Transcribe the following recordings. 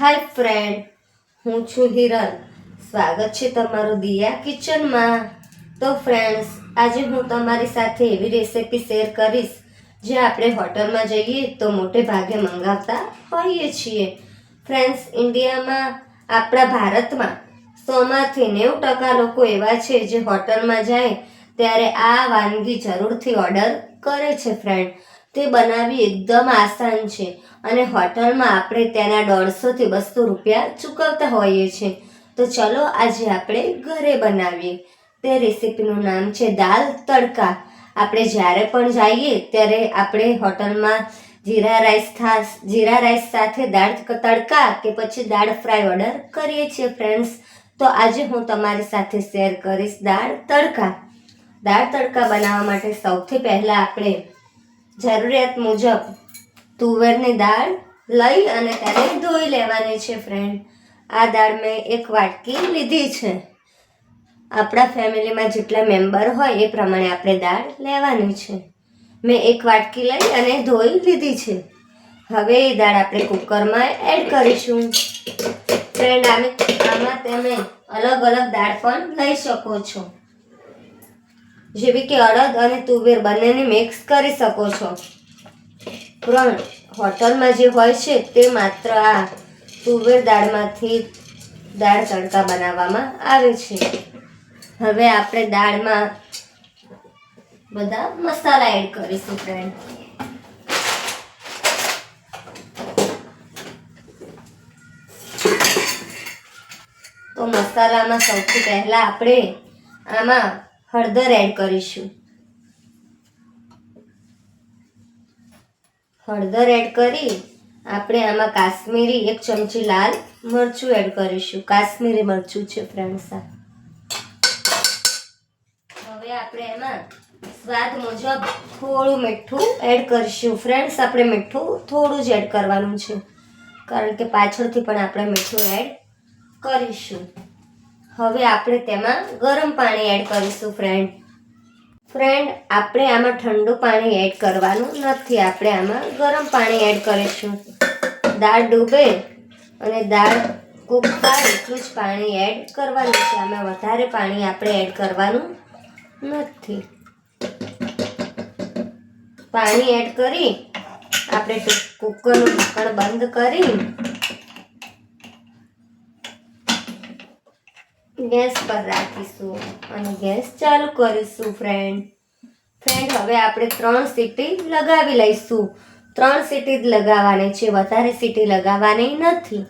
હાય friend, હું છું હિરલ. સ્વાગત છે તમારું દિયા કિચનમાં. તો ફ્રેન્ડ્સ, આજે હું તમારી સાથે એવી રેસિપી શેર કરીશ, જે આપણે હોટલમાં જઈએ તો મોટે ભાગે મંગાવતા હોઈએ છીએ. ફ્રેન્ડ્સ, ઇન્ડિયામાં, આપણા ભારતમાં સોમાંથી નેવું ટકા લોકો એવા છે જે હોટલમાં જાય, ત્યારે આ વાનગી જરૂરથી ઓર્ડર કરે છે ફ્રેન્ડ. તે બનાવવી એકદમ આસાન છે. અને હોટલમાં આપણે તેના દોઢસોથી બસો રૂપિયા ચૂકવતા હોઈએ છીએ. તો ચલો આજે આપણે ઘરે બનાવીએ. તે રેસીપીનું નામ છે દાલ તડકા. આપણે જ્યારે પણ જઈએ ત્યારે આપણે હોટલમાં જીરા રાઈસ થાસ જીરા રાઈસ સાથે દાળ તડકા કે પછી દાળ ફ્રાય ઓર્ડર કરીએ છીએ ફ્રેન્ડ્સ. તો આજે હું તમારી સાથે શેર કરીશ દાળ તડકા. દાળ તડકા બનાવવા માટે સૌથી પહેલાં આપણે જરૂરિયાત મુજબ તુવેરની દાળ લઈ અને તેને ધોઈ લેવાની છે ફ્રેન્ડ આ દાળ મેં એક વાટકી લીધી છે. આપણા ફેમિલીમાં જેટલા મેમ્બર હોય એ પ્રમાણે આપણે દાળ લેવાની છે. મેં એક વાટકી લઈ અને ધોઈ લીધી છે. હવે એ દાળ આપણે કુકરમાં એડ કરીશું. ફ્રેન્ડ આમે આમાં તમે અલગ અલગ દાળ પણ લઈ શકો છો. જેવી કે અડદ અને તુવેર બંનેને મિક્સ કરી શકો છો. પણ હોટલમાં જે હોય છે તે માત્ર આ તુવેર દાળમાંથી દાળ તડકા બનાવવામાં આવે છે. હવે આપણે દાળમાં બધા મસાલા એડ કરીશું ફ્રેન્ડ તો મસાલામાં સૌથી પહેલાં આપણે આમાં હળદર એડ કરીશું. હળદર એડ કરી આપણે આમાં કાશ્મીરી એક ચમચી લાલ મરચું એડ કરીશું. કાશ્મીરી મરચું છે ફ્રેન્ડ્સ હવે આપણે એમાં સ્વાદ મુજબ થોડું મીઠું એડ કરીશું. ફ્રેન્ડ્સ આપણે મીઠું થોડું જ એડ કરવાનું છે. કારણ કે પાછળથી પણ આપણે મીઠું એડ કરીશું. હવે આપણે તેમાં ગરમ પાણી એડ કરીશું ફ્રેન્ડ ફ્રેન્ડ આપણે આમાં ઠંડુ પાણી એડ કરવાનું નથી. આપણે આમાં ગરમ પાણી એડ કરીશું. દાળ ડૂબે અને દાળ કૂક થાય એટલું જ પાણી એડ કરવાનું છે. આમાં વધારે પાણી આપણે એડ કરવાનું નથી. પાણી એડ કરી, આપણે કૂકરનું ઢક્કણ બંધ કરી ગેસ પર રાખીશું અને ગેસ ચાલુ કરીશું ફ્રેન્ડ ફ્રેન્ડ હવે આપણે ત્રણ સીટી લગાવી લઈશું. ત્રણ સીટી જ લગાવવાની છે, વધારે સીટી લગાવવાની નથી.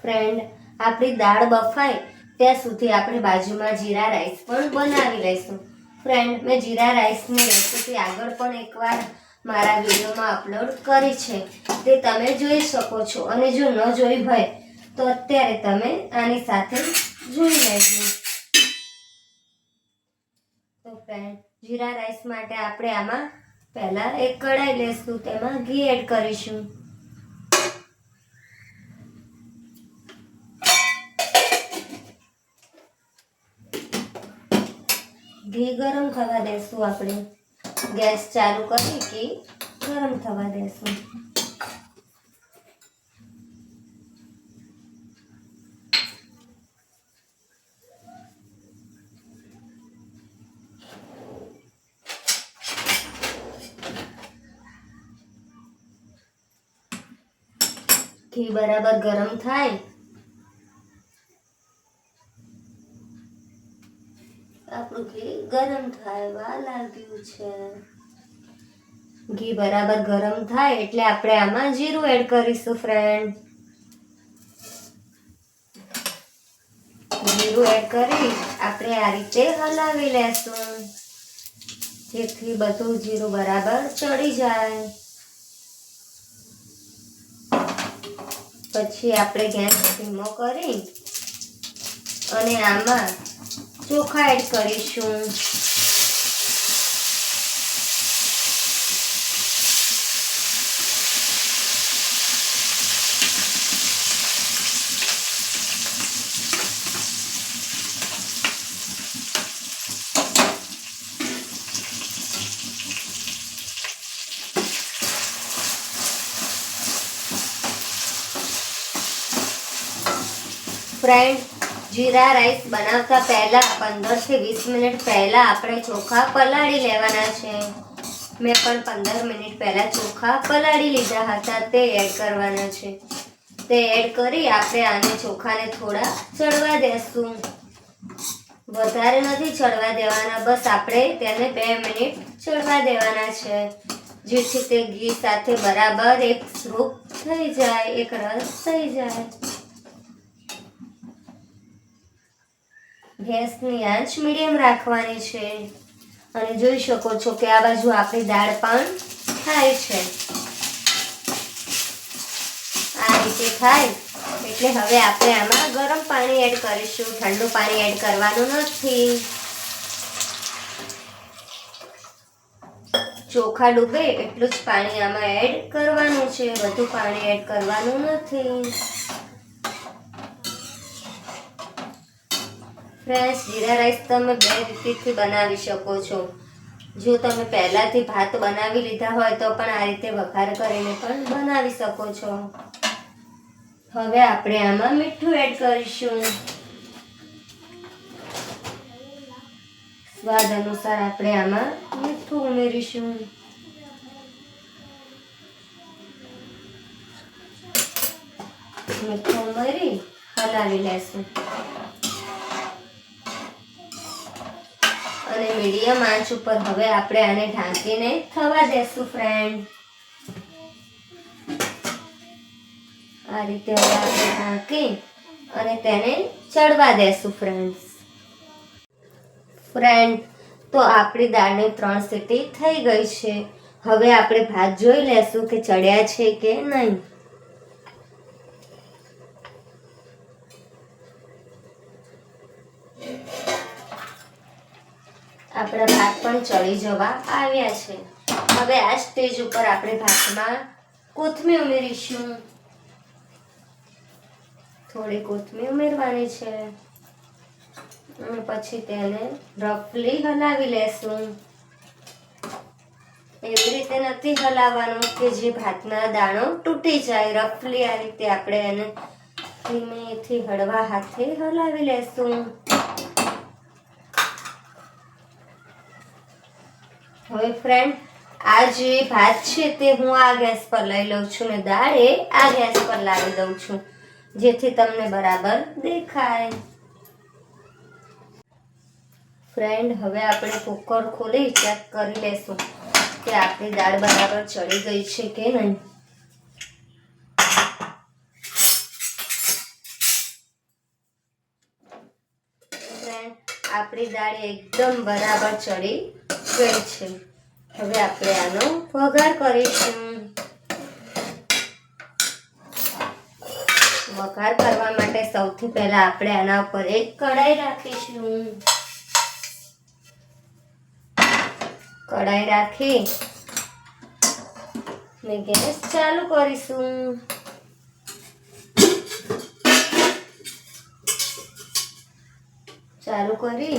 ફ્રેન્ડ આપણી દાળ બફાય, ત્યાં સુધી આપણે બાજુમાં જીરા રાઈસ પણ બનાવી લઈશું. ફ્રેન્ડ મેં જીરા રાઈસની રેસીપી આગળ પણ એકવાર મારા વિડીયોમાં અપલોડ કરી છે. તે તમે જોઈ શકો છો અને જો ન જોઈ હોય તો અત્યારે તમે આની સાથે જોઈ લેજો. તો જીરા રાઈસ માટે આપણે આમાં પહેલાં એક કઢાઈ લેશું, તેમાં ઘી એડ કરીશું. ઘી ગરમ થવા દેશું આપણે. ગેસ ચાલુ કરી કે ગરમ થવા દેશું. ઘી બરાબર ગરમ થાય. આપણું ઘી ગરમ થાય વા લાગ્યું છે. ઘી બરાબર ગરમ થાય એટલે આપણે આમાં જીરું એડ કરીશું ફ્રેન્ડ જીરું એડ કરી આપણે આ રીતે હલાવી લેશું. જેથી બધું જીરું બરાબર ચડી જાય. પછી આપણે ગેસ ધીમો કરી અને આમાં ચોખા એડ કરીશું. ફ્રેન્ડ જીરા રાઈસ બનાવતા પહેલાં પંદરથી વીસ મિનિટ પહેલાં આપણે ચોખા પલાળી લેવાના છે. મેં પણ પંદર મિનિટ પહેલાં ચોખા પલાળી લીધા હતા, તે એડ કરવાના છે. તે એડ કરી આપણે આને ચોખાને થોડા ચડવા દેશું. વધારે નથી ચડવા દેવાના, બસ આપણે તેને બે મિનિટ ચડવા દેવાના છે. જેથી તે ઘી સાથે બરાબર એક સ્રૂપ થઈ જાય, એક રસ થઈ જાય. ગેસની આંચ મીડિયમ રાખવાની છે. અને જોઈ શકો છો કે આ બાજુ આપણી દાળ પણ થાય છે. આ રીતે થાય. એટલે હવે આપણે આમાં ગરમ પાણી એડ કરીશું. ઠંડુ પાણી એડ કરવાનું નથી. ચોખા ડૂબે એટલું જ પાણી આમાં એડ કરવાનું છે. વધુ પાણી એડ કરવાનું નથી. ફ્રેન્ડ્સ જીરા રાઈસ તમે બે રીતથી બનાવી શકો છો. જો તમે પહેલાથી ભાત બનાવી લીધા હોય તો પણ આ રીતે વઘાર કરીને પણ બનાવી શકો છો. હવે આપણે આમાં મીઠું એડ કરીશું. સ્વાદ અનુસાર આપણે આમાં મીઠું ઉમેરીશું. મીઠું ઉમેરી હલાવી લેશું. અને મીડિયમ આંચ ઉપર હવે આપણે આને ઢાંકીને થવા દેશું ફ્રેન્ડ આ રીતે હવે આપણે ઢાંકી અને તેને ચડવા દેશું ફ્રેન્ડ્સ ફ્રેન્ડ તો આપણી દાળની ત્રણ સીટી થઈ ગઈ છે. હવે આપણે ભાત જોઈ લેશું કે ચડ્યા છે કે નહીં. આપણા ભાત પણ ચડી જવા આવ્યા છે. હવે આ સ્ટેજ ઉપર આપણે ભાતમાં કોથમીર ઉમેરીશું. થોડી કોથમીર ઉમેરવાની છે. પછી તેને રફલી હલાવી લેશું. એવી રીતે નથી હલાવવાનું કે જે ભાતના દાણો તૂટી જાય. રફલી આ રીતે આપણે એને ધીમેથી હળવા હાથે હલાવી લેશું. હવે ફ્રેન્ડ આ જે ભાત છે તે હું આ ગેસ પર લઈ લઉં છું ને દાળ એ આ ગેસ પર લાવી દઉં છું, જેથી તમને બરાબર દેખાય. ફ્રેન્ડ હવે આપણે કુકર ખોલી ચેક કરી લેશું કે આપણી દાળ બરાબર ચડી ગઈ છે કે નહીં. ફ્રેન્ડ આપણી દાળ એકદમ બરાબર ચડી ગઈ છે. હવે આપણે આનો વઘાર કરીશું. વઘાર કરવા માટે સૌથી પહેલા આપણે આના ઉપર એક કઢાઈ રાખીશું. કઢાઈ રાખી ને ગેસ ચાલુ કરીશું. ચાલુ કરી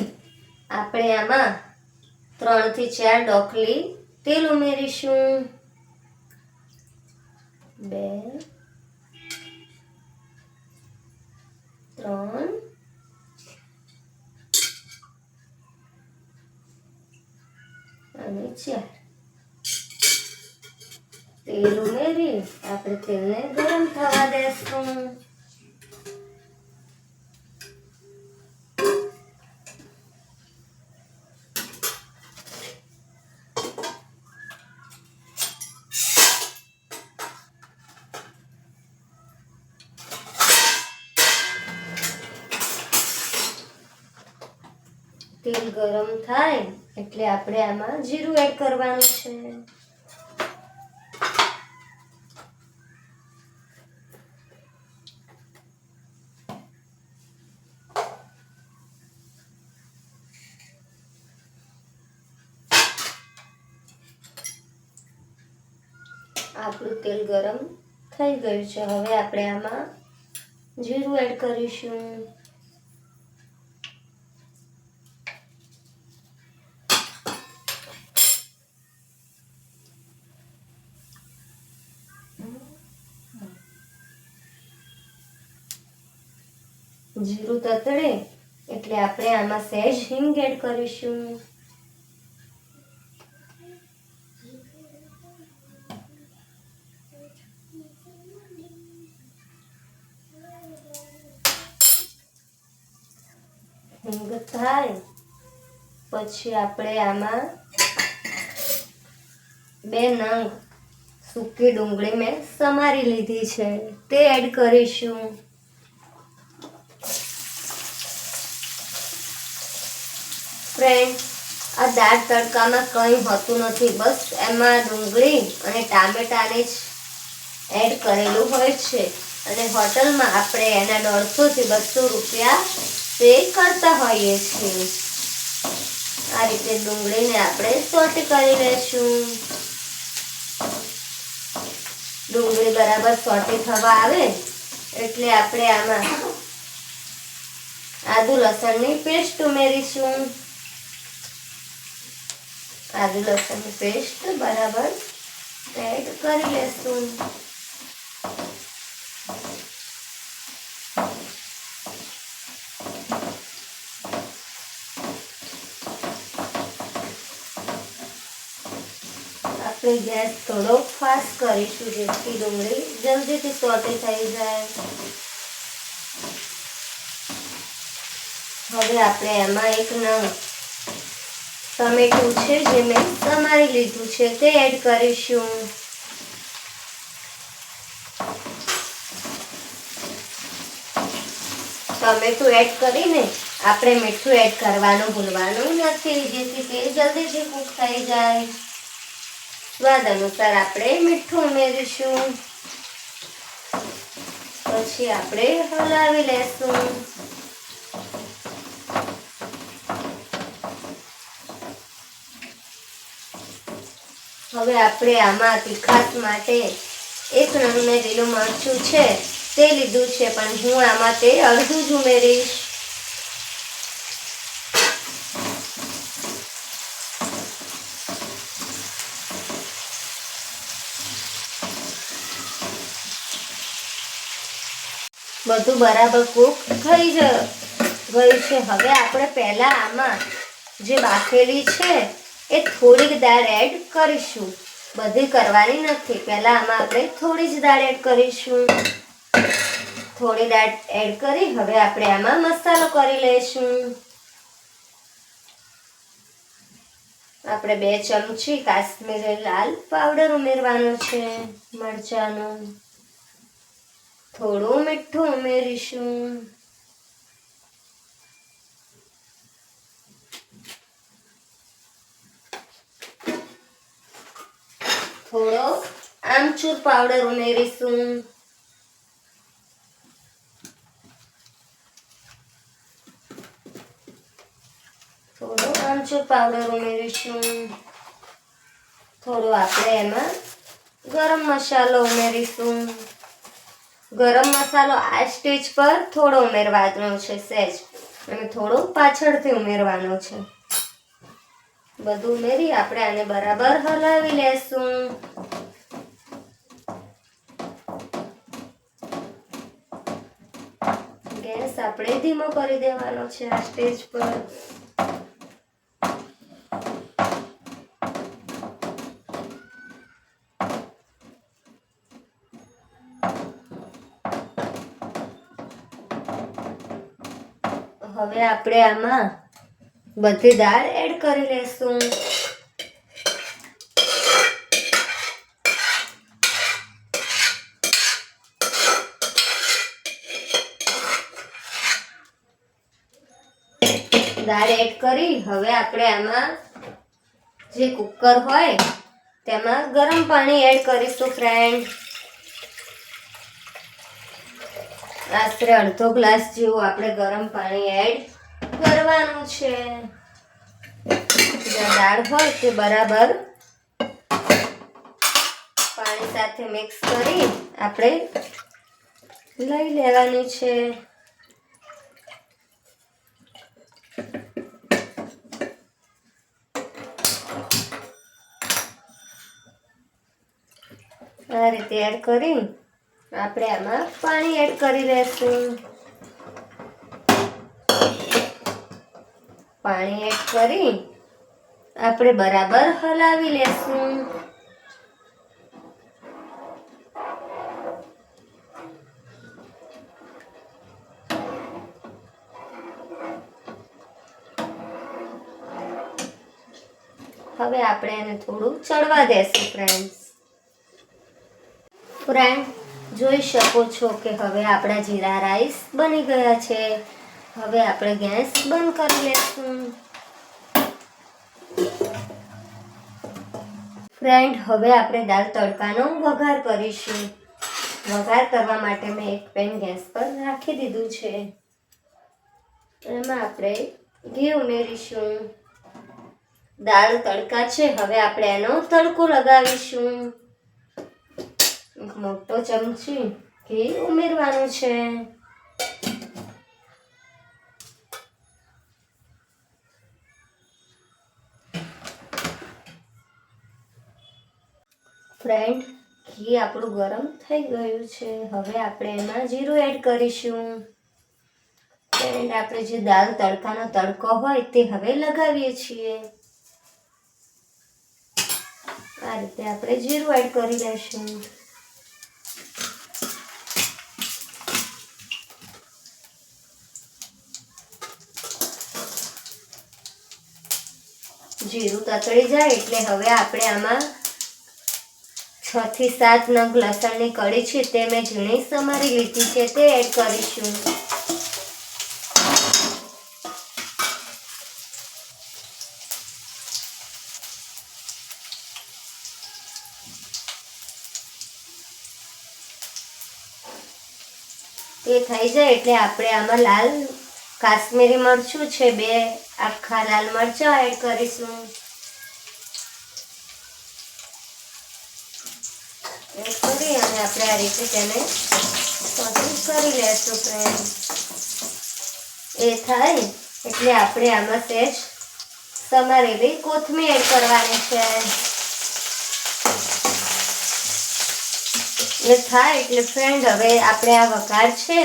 આપણે આમાં ત્રણથી ચાર ડોકલી તેલ ઉમેરીશું. બે, ત્રણ, અને ચાર. તેલ ઉમેરી, આપણે તેલને ગરમ થવા દેશું. તેલ ગરમ થાય એટલે આપણે આમાં જીરું એડ કરવાનું છે. આપણું તેલ ગરમ થઈ ગયું છે. હવે આપણે આમાં જીરું એડ કરીશું. જીરું તતડે એટલે આપણે આમાં સહેજ હિંગ એડ કરીશું. હિંગ થાય, પછી આપણે આમાં બે નંગ સૂકી ડુંગળી મેં સમારી લીધી છે, તે એડ કરીશું. ફ્રેન્ડ આ દાળ તડકામાં કંઈ હોતું નથી. બસ એમાં ડુંગળી અને ટામેટાને જ એડ કરેલું હોય છે. અને હોટલમાં આપણે એના દોઢસોથી બસો રૂપિયા પે કરતા હોઈએ છીએ. આ રીતે ડુંગળીને આપણે સોટ કરી લેશું ડુંગળી બરાબર સોટી થવા આવે એટલે આપણે આમાં આદુ લસણની પેસ્ટ ઉમેરીશું. આદુ લસણની પેસ્ટ બરાબર એડ કરી લેશું. આપણે ગેસ થોડો ફાસ્ટ કરીશું જેથી ડુંગળી જલ્દીથી સોટી થઈ જાય. હવે આપણે એમાં એક નંગ ટમેટું છે જે મેં સમારી લીધું છે. તે એડ કરીશું. ટમેટું એડ કરીને આપણે મીઠું એડ કરવાનું ભૂલવાનું નથી. જેથી તે જલ્દીથી કૂક થઈ જાય. સ્વાદ અનુસાર આપણે મીઠું ઉમેરીશું. પછી આપણે હલાવી લેશું. હવે આપણે આમાં તીખાસ માટે એક નંગ લીલું મરચું છે, તે લીધું છે, પણ હું આમાં તે અડધું જ ઉમેરીશ. બધું બરાબર કૂક થઈ ગયું છે. હવે આપણે પહેલાં આમાં જે બાફેલી છે એ થોડીક દાળ એડ કરીશું. બધી કરવાની નથી. પહેલાં આમાં આપણે થોડી જ દાળ એડ કરીશું. થોડી દાળ એડ કરી હવે આપણે આમાં મસાલો કરી લઈશું. આપણે બે ચમચી કાશ્મીરી લાલ પાવડર ઉમેરવાનો છે, મરચાંનો. થોડું મીઠું ઉમેરીશું. થોડો આમચૂર પાવડર ઉમેરીશું. થોડો આમચૂર પાવડર ઉમેરીશું. થોડો આપણે એમાં ગરમ મસાલો ઉમેરીશું. ગરમ મસાલો આ સ્ટેજ પર થોડો ઉમેરવાનો છે સહેજ અને થોડો પાછળથી ઉમેરવાનો છે. બધું ઉમેરી આપણે આને બરાબર હલાવી લેશું. ગેસ આપણે ધીમો કરી દેવાનો છે આ સ્ટેજ પર. હવે આપણે આમાં બધી દાળ કરી લેશું. દાળ એડ કરી. હવે આપણે આમાં જે કુકર હોય, તેમાં ગરમ પાણી એડ કરીશું ફ્રેન્ડ આશરે અડધો ગ્લાસ જેવું આપણે ગરમ પાણી એડ કરવાનું છે. જે દાળ હોય તે બરાબર પાણી સાથે મિક્સ કરી આપણે લઈ લેવાની છે. આ રીતે એડ કરી આપણે આમાં પાણી એડ કરી લેશું. પાણી એડ કરી આપણે બરાબર હલાવી લેશું. હવે આપણે એને થોડું ચડવા દેશું ફ્રેન્ડ્સ ફ્રેન્ડ જોઈ શકો છો કે હવે આપણા જીરા રાઈસ બની ગયા છે. હવે આપણે ગેસ બંધ કરી લેશું. ફ્રેન્ડ, હવે આપણે દાળ તડકાનો વઘાર કરીશું. વઘાર કરવા માટે મેં એક પેન ગેસ પર રાખી દીધું છે. એમાં આપણે ઘી ઉમેરીશું. દાળ તડકા છે, હવે આપણે એનો તડકો લગાવીશું. એક મોટો ચમચી ઘી ઉમેરવાનું છે. ફ્રેન્ડ ઘી આપણું ગરમ થઈ ગયું છે. હવે આપણે એમાં જીરું એડ કરીશું. ફ્રેન્ડ આપણે જે દાળ તડકાનો તડકો હોય તે હવે લગાવીએ છીએ. આ રીતે આપણે જીરું એડ કરી લઈશું. જીરું તતળી જાય એટલે હવે આપણે આમાં છ થી સાત નંગ લસણની કળી છે તે મેં ઝીણી સમારી લીધી છે, તે એડ કરીશું. તે થઈ જાય એટલે આપણે આમાં લાલ કાશ્મીરી મરચું છે, બે આખા લાલ મરચાં એડ કરીશું એડ કરી અને આપણે આ રીતે તેને સોટેજ કરી લેશું ફ્રેન્ડ એ થાય એટલે આપણે આમાં સહેજ સમારેલી કોથમીર એડ કરવાની છે. એ થાય એટલે ફ્રેન્ડ હવે આપણે આ વઘાર છે.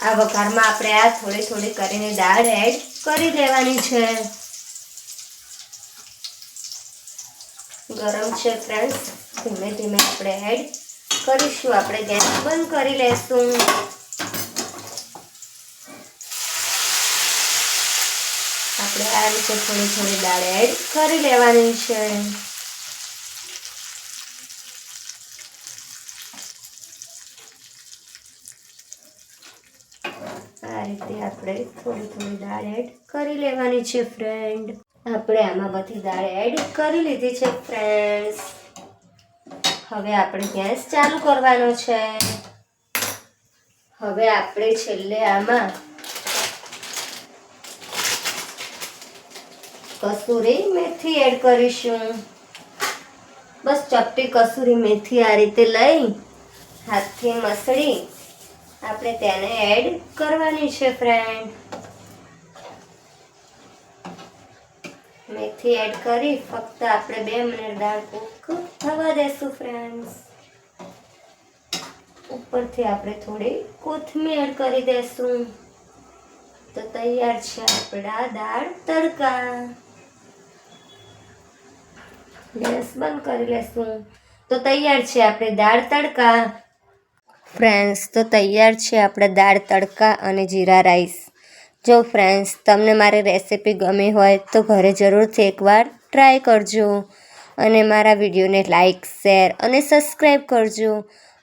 આ વઘારમાં આપણે આ થોડી થોડી કરીને દાળ એડ કરી દેવાની છે. ગરમ છે ફ્રેન્ડ્સ ધીમે ધીમે આપણે એડ કરીશું. આપણે ગેસ બંધ કરી લેશું. આપણે આ રીતે થોડી થોડી દાળ એડ કરી લેવાની છે. આ રીતે આપણે થોડી થોડી દાળ એડ કરી લેવાની છે ફ્રેન્ડ આપણે આમાં બધી દાળ એડ કરી લીધી છે ફ્રેન્ડ્સ હવે આપણે ગેસ ચાલુ કરવાનો છે. હવે આપણે છેલ્લે આમાં કસૂરી મેથી એડ કરીશું. બસ ચપટી કસૂરી મેથી આ રીતે લઈ હાથથી મસળી આપણે તેને એડ કરવાની છે ફ્રેન્ડ મેથી એડ કરી ફક્ત આપણે બે મિનિટ દાળ કૂક થવા દેશું ફ્રેન્ડ્સ ઉપરથી આપણે થોડી કોથમીર એડ કરી દેશું. તો તૈયાર છે આપણા દાળ તડકા. ગેસ બંધ કરી લેશું. તો તૈયાર છે આપણે દાળ તડકા. ફ્રેન્ડ્સ તો તૈયાર છે આપણા દાળ તડકા અને જીરા રાઈસ. જો ફ્રેન્ડ્સ તમને મારી રેસિપી ગમી હોય તો ઘરે જરૂરથી એકવાર ટ્રાય કરજો. અને મારા વિડીયોને લાઇક શેર અને સબસ્ક્રાઈબ કરજો.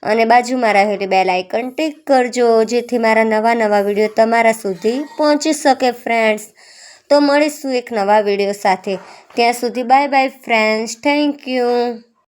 અને બાજુમાં રહેલી બેલ આઇકન ટિક કરજો, જેથી મારા નવા નવા વીડિયો તમારા સુધી પહોંચી શકે ફ્રેન્ડ્સ તો મળીશું એક નવા વીડિયો સાથે. ત્યાં સુધી bye bye friends thank you